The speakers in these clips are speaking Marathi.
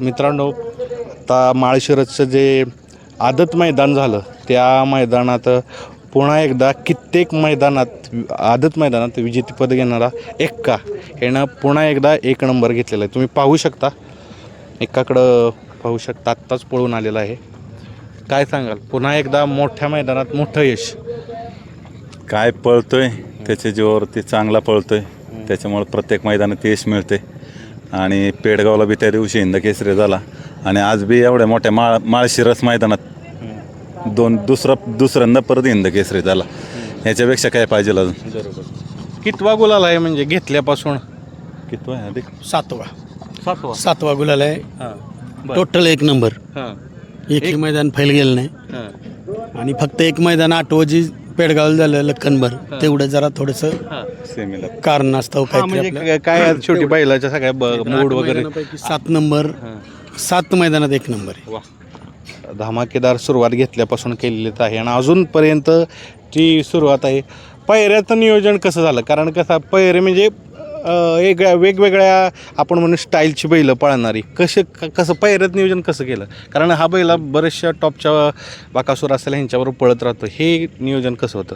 मित्रांनो आता माळशिरसचं जे आदत मैदान झालं त्या मैदानात पुन्हा एकदा कित्येक मैदानात आदत मैदानात विजेतेपद घेणारा एक्का ह्यानं पुन्हा एकदा एक नंबर घेतलेला आहे. तुम्ही पाहू शकता. एकाकडं पाहू शकता आत्ताच पळून आलेला आहे. काय सांगाल? पुन्हा एकदा मोठ्या मैदानात मोठं यश. काय पळतोय? त्याच्या जीवावरती चांगला पळतोय. त्याच्यामुळे प्रत्येक मैदानात यश मिळते आणि पेडगावला बी त्या दिवशी हिंद केसरी झाला. आणि आज बी एवढ्या मोठ्या माळ माळशिरस मैदानात दोन दुसरा दुसऱ्यांदा परत हिंद केसरी झाला. याच्यापेक्षा काय पाहिजे अजून? बरोबर. कितवा गुलाल आहे म्हणजे घेतल्यापासून? किती आहे? अधिक? सातवा. सातवा. सातवा गुलाल आहे. हां टोटल एक नंबर हां. एकही मैदान फैल गेलं नाही. हां. आणि फक्त एक मैदान आठवं जी पेडगाव झालं लक्कनभर. तेवढं जरा थोडंसं हां. सेमीला कारणास्तव हा, काय म्हणजे काय- शेवटी बैलाच्या सगळ्या ब- मूड वगैरे? सात नंबर. सात मैदानात एक नंबर आहे. धमाकेदार सुरुवात घेतल्यापासून केलेलीच आहे. आणि अजूनपर्यंत ती सुरुवात आहे. पैऱ्याचं नियोजन कसं झालं? कारण कसं पैरे म्हणजे अं, एक वेगवेगळ्या आपण म्हणू स्टाईलची बैलं पळणारी. कसे क- कसं पैऱ्यात नियोजन कसं केलं? कारण हा बैला बऱ्याचशा टॉपच्या बाकासूर असेल ह्यांच्याबरोबर पळत राहतो. हे नियोजन कसं होतं?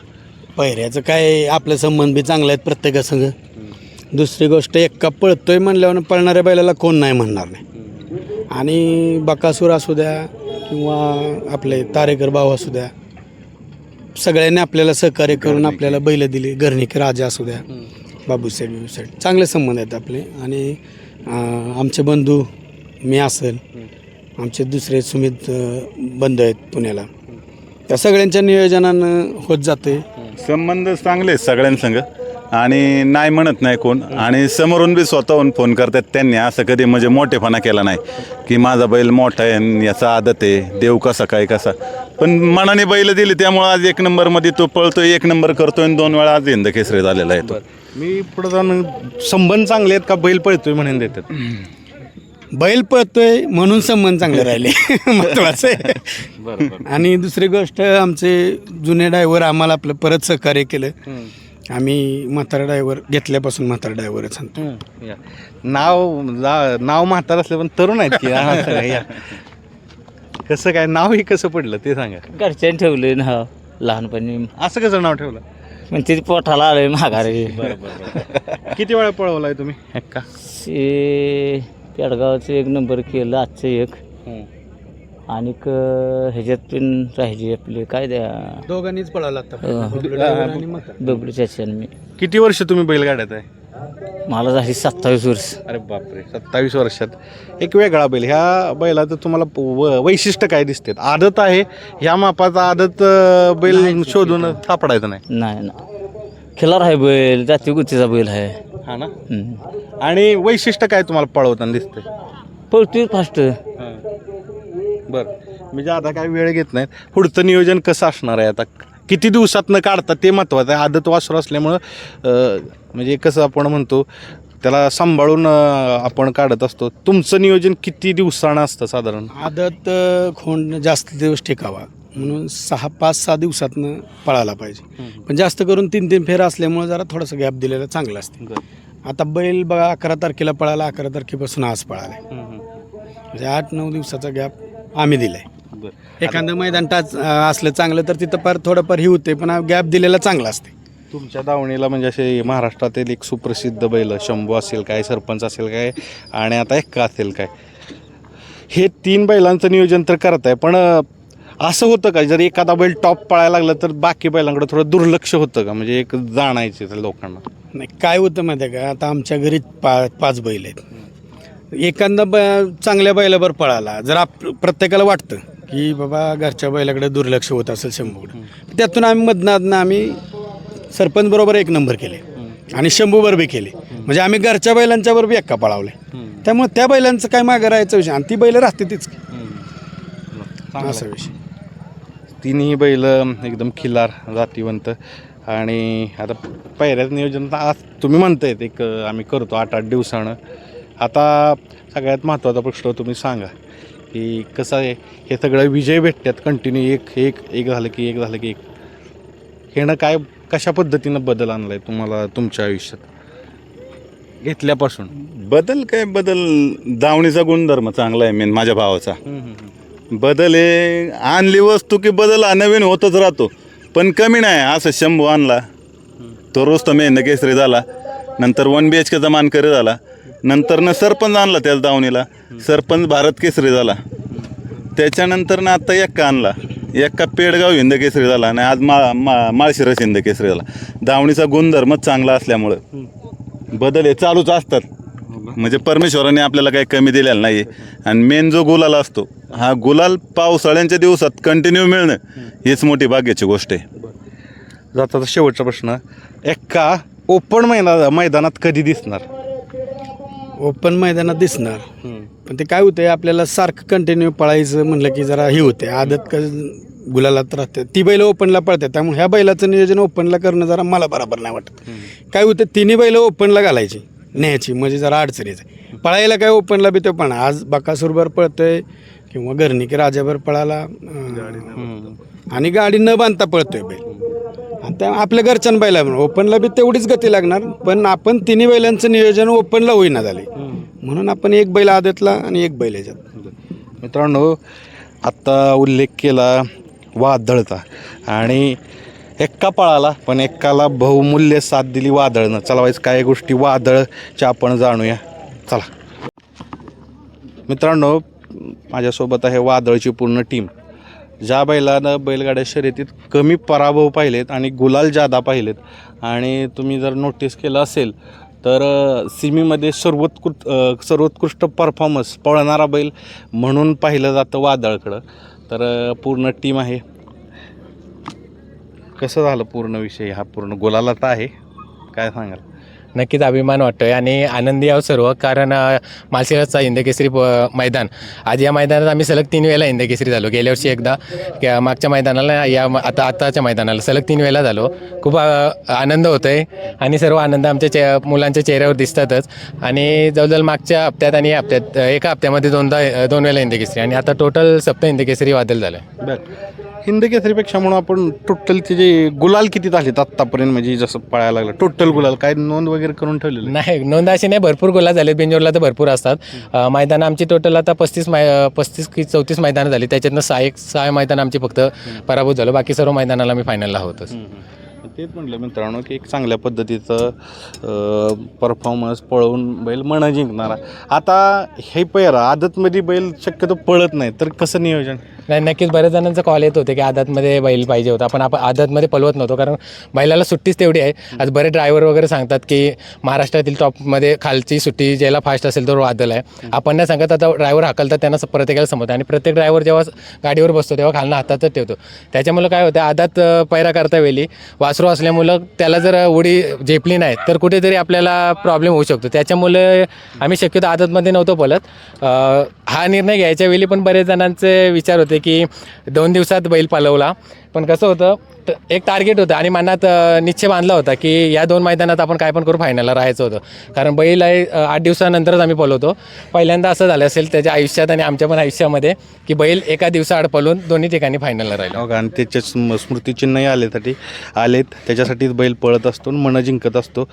पहिऱ्याचं काय आपले संबंध बी चांगले आहेत प्रत्येकासंग दुसरी गोष्ट एक्का पळतोय म्हणल्यावर पळणाऱ्या बैलाला कोण नाही म्हणणार नाही. आणि बकासूर असू द्या किंवा आपले तारेकर भाऊ असू द्या सगळ्यांनी आपल्याला सहकार्य करून आपल्याला बैल दिली घरनिके राजा असू द्या बाबूसाहेब बिबूसाहेब चांगले संबंध आहेत आपले. आणि आमचे बंधू मी असेल आमचे दुसरे सुमित बंधू आहेत पुण्याला. त्या सगळ्यांच्या नियोजनानं होत जाते संबंध चांगले आहेत सगळ्यांसंग. आणि नाही म्हणत नाही कोण. आणि समोरून बी स्वतःहून फोन करतात त्यांनी. असं कधी म्हणजे मोठेपणा केला नाही. की माझा बैल मोठा आहे आणि याचा आदत आहे. देव कसा काय कसा. पण मनाने बैल दिली त्यामुळे आज एक नंबरमध्ये तो पळतोय एक नंबर करतोय. आणि दोन वेळा आज हिंद केसरी झालेला आहे तो. मी पुढे जाऊन संबंध चांगले आहेत का बैल पळतोय म्हणून देतात. बैल पळतोय म्हणून संबंध चांगले राहिले. महत्वाचं आहे. बरोबर. आणि दुसरी गोष्ट आमचे जुने ड्रायव्हर आम्हाला आपलं परत सहकार्य केलं. आम्ही म्हातारा ड्रायव्हर घेतल्यापासून म्हातारा ड्रायव्हरच सांगतो नाव जा- नाव म्हातार असलं पण तरुण आहेत की हा, सगळं, या. कसं काय नाव हे कसं पडलं ते सांगा. घरच्यांनी ठेवले ना लहानपणी. असं कसं नाव ठेवलं? ते पोटाला आलंय माघारी. किती वेळा पळवलाय तुम्ही? ते पेडगावचं एक नंबर केलं आजचं एक. आणि ह्याच्यात पण राहिली आपले काय द्या दोघांनीच पळाला बबलू चाच्यान मी. किती वर्ष तुम्ही बैलगाड्यात आहे? मला झाली सत्तावीस वर्ष. अरे बापरे सत्तावीस वर्षात. एक वेगळा बैल. ह्या बैलाचं तुम्हाला प- व- वैशिष्ट्य काय दिसते आदत आहे? ह्या मापाचा आदत अं, बैल शोधून सापडायचं नाही? नाही ना खिलार आहे बैल जाती गुतीचा बैल आहे. हा ना? हम्म. आणि वैशिष्ट्य काय तुम्हाला पळवताना दिसतंय? पळतोय फास्ट बर. म्हणजे आता काय वेळ घेत नाहीत. पुढचं नियोजन कसं असणार आहे आता? किती दिवसात न काढतात ते महत्त्वाचं आहे. आदत वासर असल्यामुळं अं, म्हणजे कसं आपण म्हणतो त्याला सांभाळून अं, आपण काढत असतो. तुमचं नियोजन किती दिवसानं असतं साधारण? आदत अ, खोंड जास्त दिवस टिकावा. म्हणून सहा पाच सहा दिवसातनं पळायला पाहिजे. पण जास्त करून तीन तीन फेर असल्यामुळे जरा थोडंसं गॅप दिलेलं चांगलं असते. आता बैल बघा अकरा तारखेला पळाला अकरा तारखेपासून आज पळाला म्हणजे आठ नऊ दिवसाचा गॅप आम्ही दिलाय. एखादं मैदान टाच असलं चांगलं तर तिथं फार थोडंफार ही होते पण गॅप दिलेला चांगला असते तुमच्या दावणीला म्हणजे असे महाराष्ट्रातील एक सुप्रसिद्ध बैल शंभू असेल काय सरपंच असेल काय आणि आता एक्का असेल काय. हे तीन बैलांचं नियोजन तर करत आहे पण असं होतं का? जर एखादा बैल टॉप पळायला लागला तर बाकी बैलांकडे थोडं दुर्लक्ष होतं का? म्हणजे एक जाणायचे त्या लोकांना. नाही काय होतं माहिती आहे का? आता आमच्या घरी पा पाच बैल आहेत. एखादा ब चांगल्या बैलावर पळाला जर आप प्रत्येकाला वाटतं की बाबा घरच्या बैलाकडे दुर्लक्ष होत असेल शंभूकडे त्यातून आम्ही मधनातनं आम्ही सरपंच बरोबर एक नंबर केले. आणि शंभूवर बी केले. म्हणजे आम्ही घरच्या बैलांच्या बरोबर एक्का पळावले. त्यामुळे त्या बैलांचं काय मागं राहायचं विषय? आणि ती बैल राहते तीच असा विषय. तिन्ही बैल एकदम खिलार जातीवंत. आणि आता पहिल्याच नियोजन आज तुम्ही म्हणतायत एक आम्ही करतो आठ आठ दिवसानं. आता सगळ्यात महत्त्वाचा प्रश्न तुम्ही सांगा की कसं आहे हे सगळं विजय भेटतात कंटिन्यू एक एक एक झालं की एक झालं की एक. हेनं काय कशा पद्धतीनं बदल आणला आहे तुम्हाला तुमच्या आयुष्यात? घेतल्यापासून. बदल काय बदल दावणीचा गुणधर्म चांगला आहे मेन माझ्या भावाचा. बदल हे आणली वस्तू की बदल हा नवीन होतच राहतो. पण कमी नाही असं शंभू आणला. तो रोज तो मेहनत केसरी झाला. नंतर वन बी एच केचा मानकरी झाला. नंतर न सरपंच आणला त्याच दावणीला. सरपंच भारत केसरी झाला. त्याच्यानंतर ना आता एक्का आणला. एक्का पेडगाव हिंद केसरी झाला आणि आज मा मा माळशिरस हिंद केसरी झाला. दावणीचा गुणधर्मच चांगला असल्यामुळं. बदल हे चालूच असतात. म्हणजे परमेश्वराने आपल्याला काही कमी दिलेला नाही. आणि मेन जो गुलाल असतो हा गुलाल पावसाळ्यांच्या दिवसात कंटिन्यू मिळणं हीच मोठी भाग्याची गोष्ट आहे. जाता शेवटचा प्रश्न. एक्का ओपन मैदान मैदानात कधी दिसणार? ओपन मैदानात दिसणार. पण ते काय होतंय आपल्याला सारखं कंटिन्यू पळायचं म्हणलं की जरा हे होते आदत क गुलालात राहते. ती बैल ओपनला पळतात. त्यामुळे ह्या बैलाचं नियोजन ओपनला करणं जरा मला बरोबर नाही वाटत. काय होतं तिन्ही बैल ओपनला घालायची. न्यायची म्हणजे जरा अडचणीच आहे पळायला काय ओपनला बी तो पण आज बकासूरभर पळतोय किंवा घरनिकी राजाभर पळाला आणि गाडी न बांधता पळतोय बैल. आणि त्या आपल्या घरच्यान बैला ओपनला बी तेवढीच गती लागणार पण आपण तिन्ही बैलांचं नियोजन ओपनला होईना झाले. म्हणून आपण एक बैल आदतला आणि एक बैल याच्यात. मित्रांनो आत्ता उल्लेख केला वादळचा. आणि एक्का पळाला पण एक्काला बहुमूल्य साथ दिली वादळनं. चला वाईस काय गोष्टी वादळच्या आपण जाणूया. चला. मित्रांनो माझ्यासोबत आहे वादळची पूर्ण टीम ज्या बैलानं बैलगाड्या शर्यतीत कमी पराभव पाहिलेत आणि गुलाल जादा पाहिलेत आणि तुम्ही जर नोटीस केलं असेल तर सिमीमध्ये सर्वोत्कृष्ट सर्वोत्कृष्ट परफॉर्मन्स पळणारा बैल म्हणून पाहिलं जातं वादळकडं. तर पूर्ण टीम आहे. कसं झालं पूर्ण विषय? हा पूर्ण गुलालात आहे. काय सांगाल? नक्कीच अभिमान वाटतोय आणि आनंदी आहोत सर्व. कारण हिंदकेसरी प- मैदान. आज या मैदानात आम्ही सलग तीन वेळेला हिंदकेसरी झालो. गेल्या वर्षी एकदा. क्या- मागच्या मैदानाला या आता आताच्या मैदानाला सलग तीन वेळेला झालो. खूप आनंद होतो आहे आणि सर्व आनंद आमच्या चे मुलांच्या चेहऱ्यावर दिसतातच. आणि जवळजवळ मागच्या हप्त्यात आणि या हप्त्यात एका हप्त्यामध्ये दोनदा दोन वेळेला हिंदकेसरी आणि आता टोटल सप्त हिंदकेसरी वादल झालं आहे बर. हिंद केसरीपेक्षा म्हणून आपण टोटल जे गुलाल किती झालेत आत्तापर्यंत? म्हणजे जसं पळायला लागलं टोटल गुलाल. काय नोंद वगैरे करून ठेवलेलं? नाही नोंद अशी नाही. भरपूर गोला झाले. बिंजोरला तर भरपूर असतात. मैदानं आमची टोटल आता पस्तीस मै पस्तीस की चौतीस मैदानं झाली. त्याच्यातनं सहा एक सहा मैदान आमची फक्त पराभूत झालो. बाकी सर्व मैदानाला मी फायनलला होतच तेच म्हटलं मित्रांनो की एक चांगल्या पद्धतीचं परफॉर्मन्स पळवून बैल मनं जिंकणारा. आता हे पैरा आदतमध्ये बैल शक्यतो पळत नाही तर कसं नियोजन? नाही नक्कीच बऱ्याच जणांचा कॉल येत होते की आदातमध्ये बैल पाहिजे होता पण आपण आदातमध्ये पलवत नव्हतो कारण बैलाला सुट्टीच तेवढी आहे. आज बरेच ड्रायव्हर वगैरे सांगतात की महाराष्ट्रातील टॉपमध्ये खालची सुट्टी ज्याला फास्ट असेल तो वादल आहे. आपण नाही सांगत आता ड्रायव्हर हाकलतात त्यांना प्रत्येकाला समजतं. आणि प्रत्येक ड्रायव्हर जेव्हा गाडीवर बसतो तेव्हा खालनं हातातच ठेवतो. त्याच्यामुळं काय होतं आदात पैरा करता वेळी वासरू असल्यामुळं त्याला जर उडी झेपली नाही तर कुठेतरी आपल्याला प्रॉब्लेम होऊ शकतो. त्याच्यामुळे आम्ही शक्यतो आदतमध्ये नव्हतो पलत हा निर्णय घ्यायच्या वेळी पण बरेच जणांचे विचार होते की दोन दिवसात बैल पालवला. पण कसं होतं ट- एक टार्गेट होतं आणि मनात अ, निश्चय बांधला होता की या दोन मैदानात आपण काय पण करू फायनलला राहायचं होतं. कारण बैल आहे अ, आठ दिवसानंतरच आम्ही पलवतो पहिल्यांदा असं झालं असेल त्याच्या आयुष्यात आणि आमच्या पण आयुष्यामध्ये की बैल एका दिवसाआड पलवून दोन्ही ठिकाणी फायनलला राहिलो. हो का? आणि त्याच्या स्म- स्मृतिचिन्हही आलेसाठी आलेत. त्याच्यासाठीच बैल पळत असतो आणि मनं जिंकत असतो.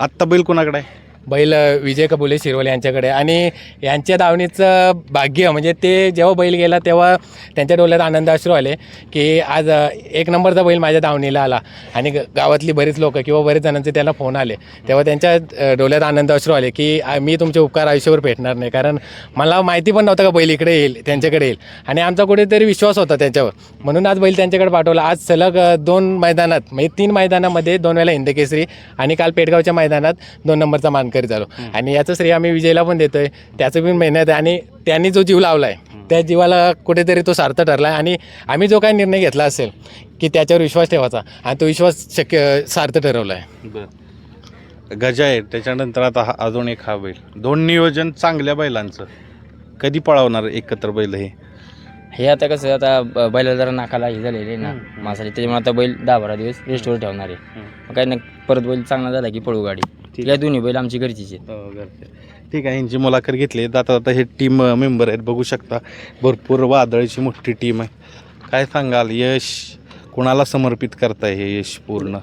आत्ता बैल कोणाकडे आहे? बैल विजय कबुले शिरवले यांच्याकडे. आणि यांच्या दावणीचं भाग्य म्हणजे ते जेव्हा बैल गेला तेव्हा त्यांच्या डोळ्यात आनंद अश्रू आले की आज एक नंबरचा बैल माझ्या दावणीला आला. आणि ग- गावातली बरीच लोक किंवा बरेच जणांचे त्याला फोन आले. तेव्हा त्यांच्या डोल्यात डोळ्यात आनंद अश्रू आले की मी तुमचे उपकार आयुष्यभर भेटणार नाही. कारण मला माहिती पण नव्हतं का बैल इकडे येईल त्यांच्याकडे येईल. आणि आमचा कुठेतरी विश्वास होता त्यांच्यावर. म्हणून आज बैल त्यांच्याकडे पाठवला. आज सलग दोन मैदानात म्हणजे तीन मैदानामध्ये दोन वेळा हिंदकेसरी आणि काल पेटगावच्या मैदानात दोन नंबरचा मान मानकरी झालो. आणि याचं श्रेय आम्ही विजयला पण देतोय. त्याचं पण मेहनत आहे आणि त्यांनी जो जीव लावला आहे त्या जीवाला कुठेतरी तो सार्थ ठरला आहे आणि आम्ही जो काही निर्णय घेतला असेल की त्याच्यावर विश्वास ठेवायचा आणि तो विश्वास शक्य सार्थ ठरवला आहे गजा आहे त्याच्यानंतर आता हा अजून एक हा बैल. दोन नियोजन चांगल्या बैलांचं. कधी पळवणार एकत्र बैल हे? हे आता कसं आहे, आता ब- बैलाला जरा नाकाला हे झालेले आहे ना मासाले त्याच्यामुळे आता बैल दहा बारा दिवस रेस्टवर ठेवणार आहे. मग काही नाही परत बैल चांगला झाला की पळू गाडी. ठीक या दोन्ही बैल आमची घरचीच हो, घरचे. ठीक आहे यांची मुलाखत घेतली. आता आता हे टीम मेंबर आहेत बघू शकता. भरपूर वादळची मोठी टीम आहे. काय सांगाल यश कुणाला समर्पित करताय हे यश पूर्ण?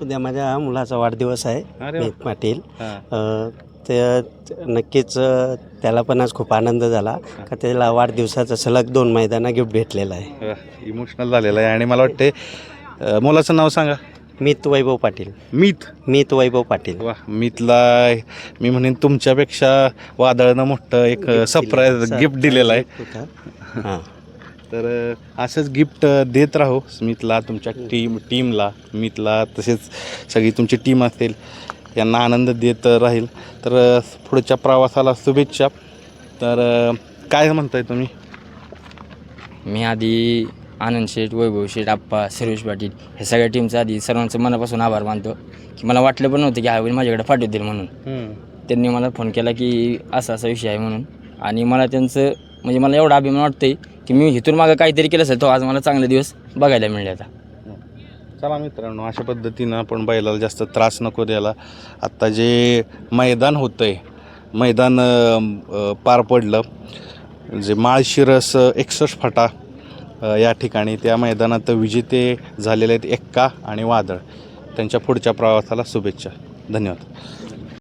उद्या माझ्या मुलाचा वाढदिवस आहे पाटील. ते नक्कीच त्याला पण आज खूप आनंद झाला. का त्याला वाढदिवसाचं सलग दोन मैदानं गिफ्ट भेटलेलं आहे. इमोशनल झालेलं आहे. आणि मला वाटते अ, मुलाचं नाव सांगा. मित वैभव पाटील. मीत? मित वैभव पाटील. वा मीतला मी म्हणेन तुमच्यापेक्षा वादळनं मोठं एक सरप्राईज गिफ्ट दिलेलं आहे. हां. तर अ, असंच गिफ्ट देत राहू. स्मितला तुमच्या टीम टीमला मितला तसेच सगळी तुमची टीम असेल. यांना आनंद देत राहील. तर पुढच्या प्रवासाला शुभेच्छा. तर काय म्हणताय तुम्ही? मी आधी आनंद शेठ वैभव शेठ आप्पा सर्वेश पाटील हे सगळ्या टीमचा आधी सर्वांचं मनापासून आभार मानतो. की मला वाटलं पण नव्हतं की हा माझ्याकडे पाठवतील म्हणून. त्यांनी मला फोन केला की असा असा विषय आहे म्हणून. आणि मला त्यांचं म्हणजे मला एवढा अभिमान वाटतंय की मी इथून मागं काहीतरी केलं असेल तो आज मला चांगले दिवस बघायला मिळले. आता चला मित्रांनो अशा पद्धतीनं आपण बैलाला जास्त त्रास नको द्यायला. आत्ता जे मैदान होतं आहे मैदान पार पडलं जे माळशिरस एकसष्ट फाटा या ठिकाणी त्या मैदानात विजेते झालेले आहेत एक्का आणि वादळ. त्यांच्या पुढच्या प्रवासाला शुभेच्छा. धन्यवाद.